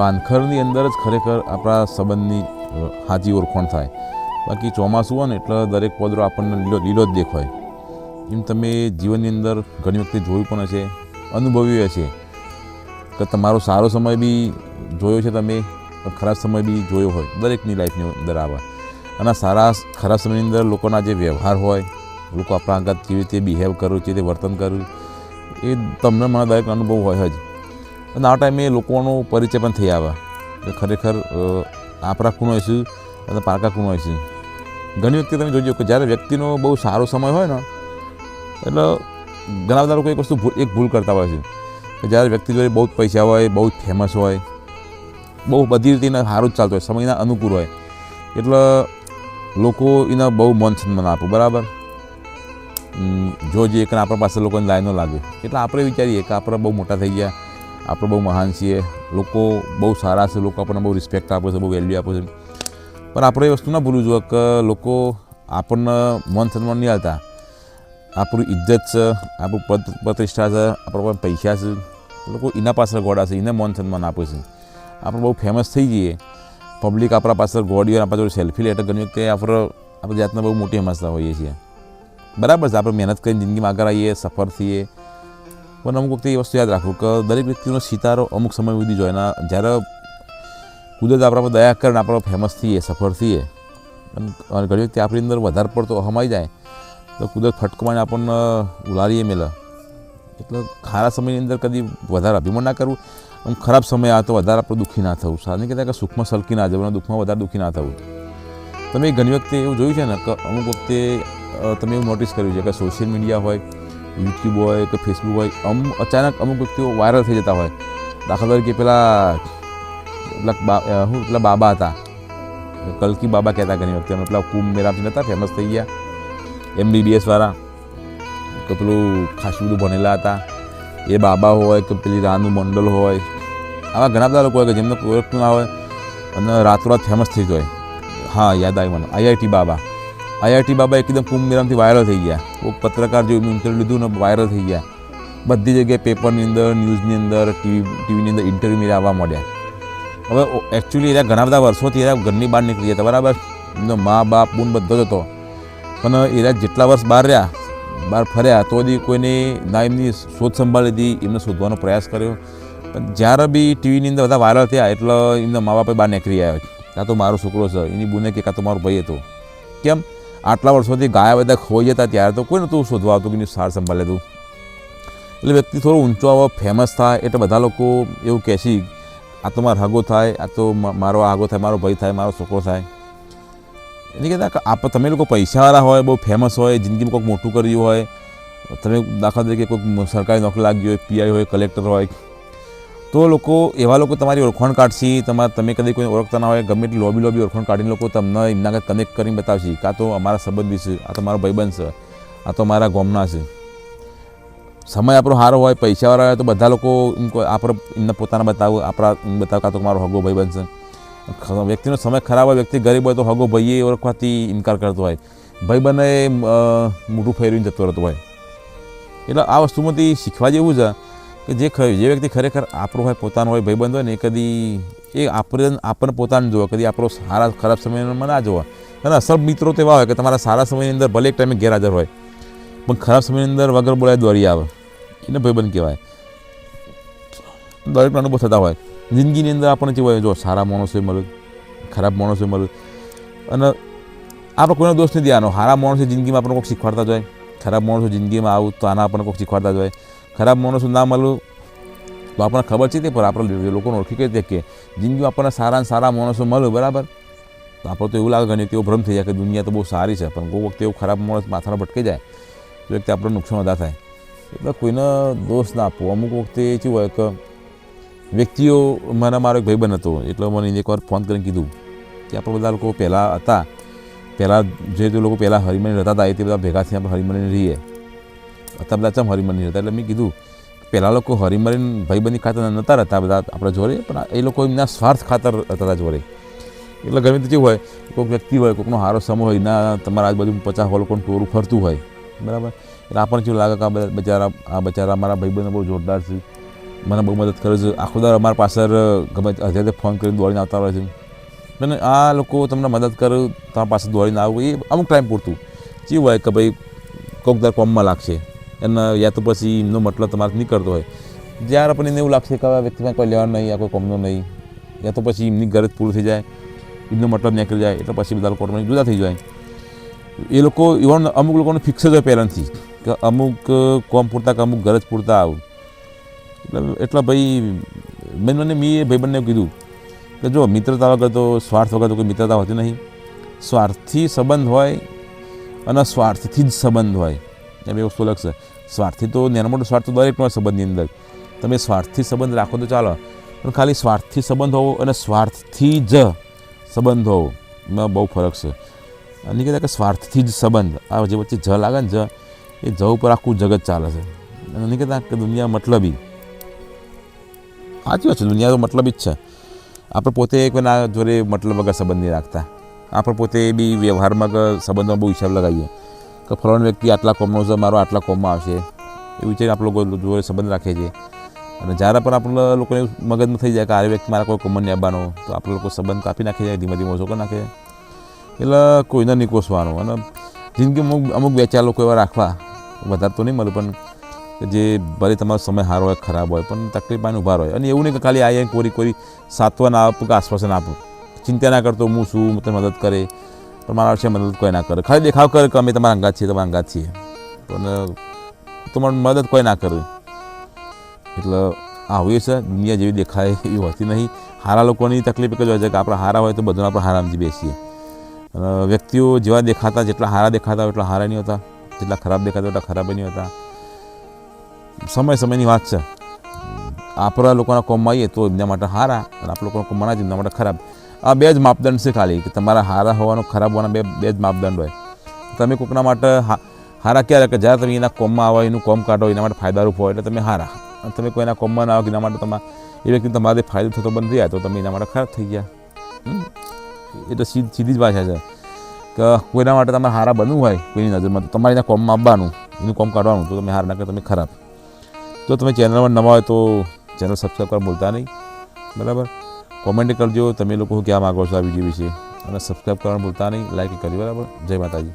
પાનખરની અંદર જ ખરેખર આપણા સંબંધની સાચી ઓળખાણ થાય. બાકી ચોમાસું હોય ને એટલે દરેક પોદરો આપણને લીલો લીલો જ દેખાય. એમ તમે જીવનની અંદર ઘણી વખતે જોયું પણ હશે, અનુભવ્યું હશે. કે તમારો સારો સમય બી જોયો છે તમે ખરાબ સમય બી જોયો હોય, દરેકની લાઈફની અંદર આવે. અને સારા, ખરાબ સમયની અંદર લોકોના જે વ્યવહાર હોય, લોકો આપણા આગળ કેવી રીતે બિહેવ કરવું કેવી રીતે વર્તન કરવું એ તમને મને દરેક અનુભવ હોય જ. અને આ ટાઈમે લોકોનો પરિચય પણ થઈ આવ્યા એટલે ખરેખર આપણા ખૂણો હશું અને પારકા ખૂણો હશે. ઘણી વખતે તમે જોજો કે જ્યારે વ્યક્તિનો બહુ સારો સમય હોય ને, એટલે ઘણા બધા લોકો એક વસ્તુ એક ભૂલ કરતા હોય છે. કે જ્યારે વ્યક્તિ જોડે બહુ પૈસા હોય, બહુ ફેમસ હોય, બહુ બધી રીતે એને સારું જ ચાલતું હોય, સમયના અનુકૂળ હોય, એટલે લોકો એને બહુ મન સન્માન આપે, બરાબર? જોઈએ કે આપણા પાસે લોકોની લાઈનો લાગે. એટલે આપણે વિચારીએ કે આપણે બહુ મોટા થઈ ગયા આપણે બહુ મહાન છીએ. લોકો બહુ સારા છે, લોકો આપણને બહુ રિસ્પેક્ટ આપે છે, બહુ વેલ્યુ આપે છે. પણ આપણે એ વસ્તુ ના ભૂલવું જોઈએ કે લોકો આપણને મન સન્માન નહીં આવતા આપણું ઇજ્જત છે, આપણું પદ પ્રતિષ્ઠા છે, આપણા પાસે પૈસા છે. લોકો એના પાછળ ગોડા છે, એને મન સન્માન આપે છે. આપણે બહુ ફેમસ થઈ જઈએ. પબ્લિક આપણા પાછળ ગોડીઓ આપણા જોડે સેલ્ફી લેટર ઘણી વખતે આપણે આપણે જાતને બહુ મોટી હમસતા હોઈએ છીએ. બરાબર છે, આપણે મહેનત કરીને જિંદગીમાં આગળ આવીએ, સફળ થઈએ. પણ અમુક વખતે એ વસ્તુ યાદ રાખવું કે દરેક વ્યક્તિનો સિતારો અમુક સમય સુધી જોઈએ અને જ્યારે કુદરત આપણા પર દયા કરે આપણે ફેમસ થઈએ, સફળ થઈએ, અને ઘણી વખતે આપણી અંદર વધારે પડતો હમાઈ જાય, તો કુદરત ફટકો મારીને આપણને ઉલારીએ મેલે. એટલે ખારા સમયની અંદર કદી વધારે અભિમાન ના કરવું, આમ ખરાબ સમય આવે તો વધારે આપણે દુઃખી ના થવું. સારી કહેતા કે સુખમાં સલકી ના જવું અને દુઃખમાં વધારે દુઃખી ના થવું. તમે ઘણી વખતે એવું જોયું છે ને કે અમુક વખતે તમે એવું નોટિસ કર્યું છે કે સોશિયલ મીડિયા હોય યુટ્યુબ હોય કે ફેસબુક હોય અમ અચાનક અમુક વ્યક્તિઓ વાયરલ થઈ જતા હોય. દાખલા તરીકે પેલા પેલા શું પેલા બાબા હતા. કલકી બાબા કહેતા ઘણી વખતે. અમે પેલા કુંભ મેરામથી હતા ફેમસ થઈ ગયા. એમબીબીએસ વાળા. કે પેલું ખાસું બધું ભણેલા હતા. એ બાબા હોય કે પેલી રાનુ મંડળ હોય. આવા ઘણા બધા લોકો હોય કે જેમને ઓળખતું ના હોય અને રાતોરાત ફેમસ થઈ જાય હા, યાદ આવી મને. આઈઆઈટી બાબા. આઈઆઈટી બાબા એકદમ કુંભ મેળામાંથી વાયરલ થઈ ગયા. પત્રકાર જેવું ઇન્ટરવ્યૂ લીધું ને વાયરલ થઈ ગયા. બધી જગ્યાએ પેપરની અંદર ન્યૂઝની અંદર ટીવી ટીવીની અંદર ઇન્ટરવ્યૂ મેળા આવવા મળ્યા હવે એકચ્યુઅલી એના ઘણા બધા વર્ષોથી એરા ઘરની બહાર નીકળી હતા. બરાબર? એમનો મા, બાપ બૂન બધો જ હતો. પણ એરા જેટલા વર્ષ બહાર રહ્યા, બહાર ફર્યા, તો બી કોઈને ના એમની શોધ સંભાળ લીધી એમને શોધવાનો પ્રયાસ કર્યો. પણ જ્યારે બી ટીવીની અંદર બધા વાયરલ થયા, એટલે એમના મા બાપે બહાર નીકળી આવ્યા. કાં તો મારો છોકરો છે, એની બુને કે કાં તો મારો ભાઈ હતો. કેમ? આટલા વર્ષોથી ગાયા બધા ખોઈ જતા ત્યારે તો કોઈ નહોતું શોધવા આવતું કે એની સાર સંભાળ લેતું એટલે વ્યક્તિ થોડો ઊંચો આવો ફેમસ થાય, એટલે બધા લોકો એવું કહેશી આ તો મારો હાગો થાય, આ તો મારો આગો થાય, મારો ભાઈ થાય, મારો છોકરો થાય. એટલે કહેતા આપ તમે લોકો પૈસાવાળા હોય, બહુ ફેમસ હોય, જિંદગીમાં કોઈક મોટું કર્યું હોય, તમે દાખલા તરીકે કોઈક સરકારી નોકરી લાગી હોય પીઆઈ હોય કલેક્ટર હોય તો લોકો, એવા લોકો તમારી ઓળખાણ કાઢશે, તમારે, તમે કદી કોઈ ઓળખતા ના હોય, ગમે એટલી લોબી લોબી ઓળખાણ કાઢીને લોકો તમને એમના આગળ કનેક્ટ કરીને બતાવશે. કાં તો અમારા સંબંધી છે, આ તો મારો ભાઈબંધ છે, આ તો મારા ગોમના છે. સમય આપણો સારો હોય, પૈસાવાળા હોય, તો બધા લોકો આપણે એમને પોતાના બતાવો આપણા બતાવો કાં તો મારો હગો ભાઈ બનશે વ્યક્તિનો સમય ખરાબ હોય, વ્યક્તિ ગરીબ હોય, તો હગો ભાઈએ ઓળખવાથી ઇનકાર કરતો હોય. ભાઈ બને મોટું ફેરવીને જતો રહેતો હોય. એટલે આ વસ્તુમાંથી શીખવા જેવું છે. કે જે જે વ્યક્તિ ખરેખર આપણો હોય પોતાનો હોય, ભાઈબંધ હોય ને કદી એ આપણે આપણને પોતાને જોવે, કદી આપણો સારા, ખરાબ સમયમાં ના જોવા. અને અસર મિત્રો તો એવા હોય કે તમારા સારા સમયની અંદર ભલે એક ટાઈમે ગેરહાજર હોય, પણ ખરાબ સમયની અંદર વગર બોલાય દોરી આવે. એને ભાઈબંધ કહેવાય. દરેક અનુભવ થતા હોય. જિંદગીની અંદર આપણને કેવું હોય, જો સારા માણસો મળે ખરાબ માણસો મળે અને આપણે કોઈનો દોષ નથી આનો સારા માણસો જિંદગીમાં આપણને કોઈક શીખવાડતા જ હોય. ખરાબ માણસો જિંદગીમાં આવું તો આના આપણને કોઈક શીખવાડતા જ હોય. ખરાબ માણસો ના મળવું તો આપણને ખબર છે તે પર આપણે લોકોને ઓળખી કરી કે જિંદગીમાં આપણને સારા સારા માણસો મળે બરાબર? તો આપણે તો એવું લાગે ઘણી તેઓ ભ્રમ થઈ જાય કે દુનિયા તો બહુ સારી છે, પણ કોઈ વખતે એવું ખરાબ માણસ માથાનો ભટકી જાય, તો વ્યક્તિ આપણને નુકસાન વધારે થાય. એટલે કોઈને દોષ ના આપવો અમુક વખતે શું હોય કે વ્યક્તિઓ, મને મારો એક ભાઈબંધ હતો, એટલે મને એકવાર ફોન કરીને કીધું કે આપણે બધા લોકો પહેલાં હતા, પહેલાં જે તે લોકો પહેલાં હરિમણી રહેતા હતા, એ તે બધા ભેગા થઈને આપણે હરિમણીને રહીએ. અત્યારે બધા ચમ હરિમણી હતા એટલે મેં કીધું, પહેલાં લોકો હરિમરીને ભાઈબંધી ખાતર નહોતા રહેતા બધા આપણે જોડે, પણ એ લોકો એમના સ્વાર્થ ખાતર હતા જોડે. એટલે ગમે તે જેવું હોય, કોઈક વ્યક્તિ હોય, કોઈકનો સારો સમય હોય ના તમારા આજુબાજુ પચાસ લોકોનું ટોરું ફરતું હોય. બરાબર? એટલે આપણને કેવું લાગે કે આ બચારા આ બચારા મારા ભાઈબંધો બહુ જોરદાર છે. મને બહુ મદદ કરે છે. આખો દર અમારા પાછળ ગમે તે અધ્યારે ફોન કરીને દોડીને આવતા હોય છે. અને આ લોકો તમને મદદ કરે, તમારા પાસે દોડીને આવવું એ અમુક ટાઈમ પૂરતું. કેવું હોય કે ભાઈ કોઈક દર કોમમાં લાગશે. અને યા તો પછી એમનો મતલબ તમારે નહીં કરતો હોય. જ્યારે આપણને એવું લાગશે કે આ વ્યક્તિમાં કોઈ લેવાનું નહીં, આ કોઈ કોમનું નહીં, યા તો પછી એમની ગરજ પૂરી થઈ જાય, એમનો મતલબ નીકળી જાય, એટલે પછી બધા કોર્ટમાં જુદા થઈ જાય. એ લોકો ઇવન અમુક લોકોને ફિક્સ જ હોય પહેલાંથી કે અમુક કોમ પૂરતા કે અમુક ગરજ પૂરતા આવું. એટલે એટલા ભાઈ, મેં મને મેં એ ભાઈબંધને કીધું કે જો મિત્રતા વગર તો સ્વાર્થ વગર તો કોઈ મિત્રતા હોતી નહીં. સ્વાર્થથી સંબંધ હોય અને સ્વાર્થથી જ સંબંધ હોય. એમ એ વસ્તુ લખશે છે. સ્વાર્થથી તો નાનો મોટો સ્વાર્થ તો દરેકનો સંબંધની અંદર. તમે સ્વાર્થથી સંબંધ રાખો તો ચાલો. પણ ખાલી સ્વાર્થથી સંબંધ હોવો અને સ્વાર્થથી જ સંબંધ હોવો, એમાં બહુ ફરક છે. અને કહેતા કે સ્વાર્થથી જ સંબંધ. આ જે વચ્ચે જ લાગે ને જ, એ જ ઉપર આખું જગત ચાલે છે. અને કહેતા કે દુનિયા મતલબી. સાચી વાત છે, દુનિયા તો મતલબી જ છે. આપણે પોતે કોઈના જોડે મતલબ વગર સંબંધ નહીં રાખતા. આપણે પોતે બી વ્યવહારમાં સંબંધમાં બહુ હિસાબ લગાવીએ. કે ફલાણ વ્યક્તિ આટલા કોમનો છે, મારો આટલા કોમમાં આવશે. એ વિચારીને આપણે લોકો જોડે સંબંધ રાખીએ છીએ અને જ્યારે પણ આપણે લોકોને મગજમાં થઈ જાય કે આ વ્યક્તિ મારા કોઈ કોમન આવવાનો, તો આપણે લોકો સંબંધ કાપી નાખી જાય ધીમે ધીમે ઓછો કરી નાખે એટલે કોઈને નહીં કોસવાનું. અને જિંદગીમાં અમુક અમુક બે ચાર લોકો એવા રાખવા વધારે તો નહીં મળે, પણ જે ભલે તમારો સમય સારો હોય, ખરાબ હોય, પણ તકલીફ તકલીફમાં ઊભા હોય અને એવું નહીં કે ખાલી આ કોરી કોરી સાંત્વના આપું કે આશ્વાસન આપું. ચિંતા ના કરતો હું શું મને મદદ કરે. પણ મારા વિશે મદદ કોઈ ના કરે. ખાલી દેખાવ કરે કે અમે તમારા અંગાત છીએ, તમારા અંગાત છીએ. પણ તમારી મદદ કોઈ ના કરે. એટલે આવી છે, દુનિયા જેવી દેખાય એવી હોતી નહીં. હારા લોકોની તકલીફ એક જ હોય છે કે આપણે હારા હોય તો બધું આપણે હારા બેસીએ. વ્યક્તિઓ જેવા દેખાતા, જેટલા હારા દેખાતા હોય એટલા હારા નહીં હોતા. જેટલા ખરાબ દેખાતા એટલા ખરાબ નહીં હોતા. સમય સમયની વાત છે. આપણા લોકોના કોમમાં આવીએ તો એમના માટે હારા અને આપણા લોકોના કોમમાં ના જ એમના માટે ખરાબ. આ બે જ માપદંડ છે ખાલી, કે તમારા હારા હોવાનો, ખરાબ હોવાના બે બે જ માપદંડ હોય. તમે કોકના માટે હારા ક્યારે? કે જ્યારે તમે એના કોમમાં આવો, એનું કોમ કાઢો, એના માટે ફાયદારૂપ હોય, એટલે તમે હારા. અને તમે કોઈના કોમમાં ના આવો એના માટે તમારા એ વ્યક્તિ તમારે ફાયદો થતો બંધ થઈ જાય, તો તમે એના માટે ખરાબ થઈ ગયા. એ તો સીધી સીધી જ ભાષા છે કે કોઈના માટે તમારે હારા બનવું હોય, કોઈની નજરમાં, તો તમારે એના કોમમાં આવવાનું, એનું કોમ કાઢવાનું, તો તમે હારા ના તમે ખરાબ. જો તમે ચેનલમાં નવા હોય, તો ચેનલ સબસ્ક્રાઈબ કરવા ભૂલતા નહીં. બરાબર? કોમેન્ટ કરજો. તમે લોકો શું કહેવા માગો છો આ વીડિયો વિશે? અને સબસ્ક્રાઈબ કરવાનું ભૂલતા નહીં. લાઈક કરજો બરાબર? જય માતાજી.